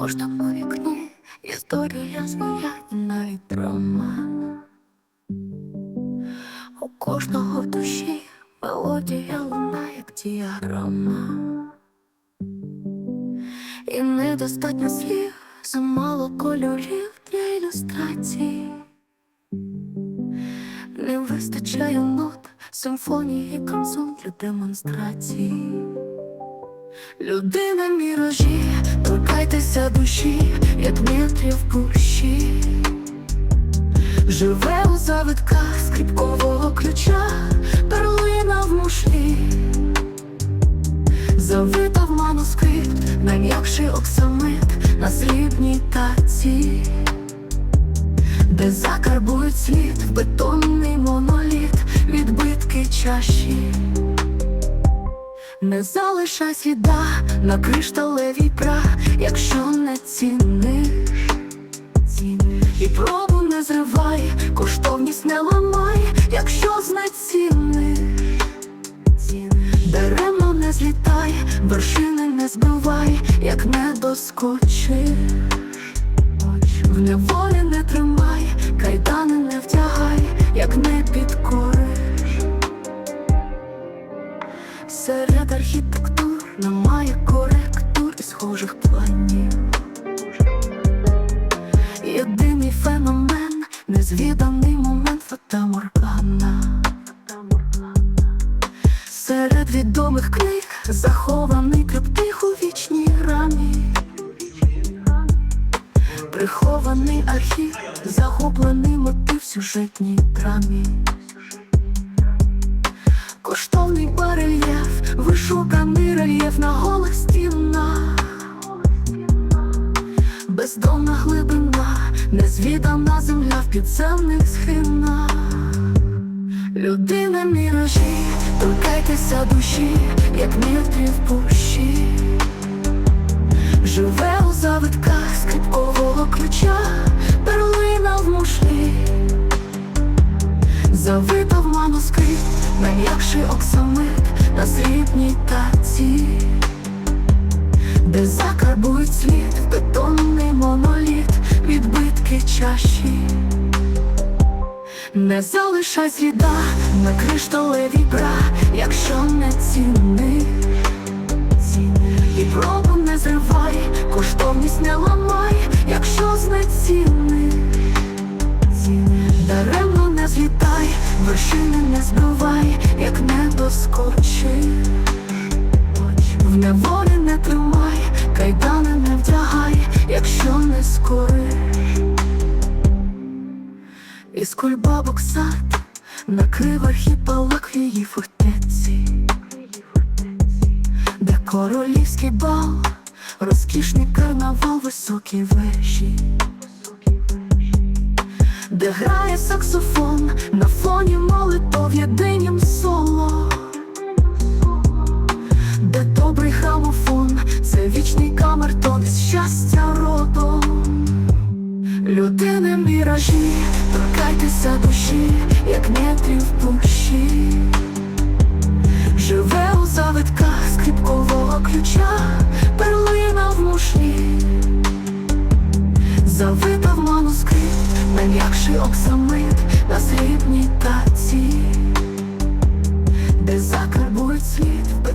кожному вікні історія своя і драма. У кожного в душі мелодія луна, як діаграма. І недостатньо слів, замало кольорів для ілюстрацій. Не вистачає нот, симфонії, канцон для демонстрацій. Людина міражі, торкайтеся душі, як метрів пущі. Живе у завитках скрипкового ключа, перлина в мушлі, завита в манускрипт, найм'якший оксамит на срібній таці, де закарбують слід бетонний моноліт, відбитки чаші. Не залишай сліда на кришталевій прах, якщо не ціниш, і пробу не зривай, коштовність не ламай, якщо знеціниш, даремно не злітай, вершини не збивай, як не доскочиш, в неволі не тримай, кайдани не втягай, як не підкориш. Незвіданий момент фатаморгана. Серед відомих книг захований триптих у вічній рамі. Прихований архів, захоплений мотив в сюжетній драмі. Коштовний барельєф, вишуканий рельєф на голих стінах, бездомна глибина, незвідана земля в підземних схинах. Людина міражі, торкайтеся душі, як метрів пущі. Живе у завитках скрипкового ключа, перлина в мушлі. Завита в найм'якший оксамит на срібній таці, де закарбують слід в відбитки чаші. Не залишай сліда на кришталеві бра, якщо не ціни, і пробу не зривай, коштовність не ламай, якщо знеціниш. Даремно не злітай, вершини не збивай, Кульбабок сад кривах і палах її фортеці, де королівський бал, розкішний карнавал, високі вежі. Де грає саксофон на фоні молитов єдинім соло, Людини міражі, торкайтеся душі, як метрів пущі. Живе у завитках скрипкового ключа, перлина в мушлі, завита в манускрипт Найм'якший оксамит на срібній таці, де закарбують слід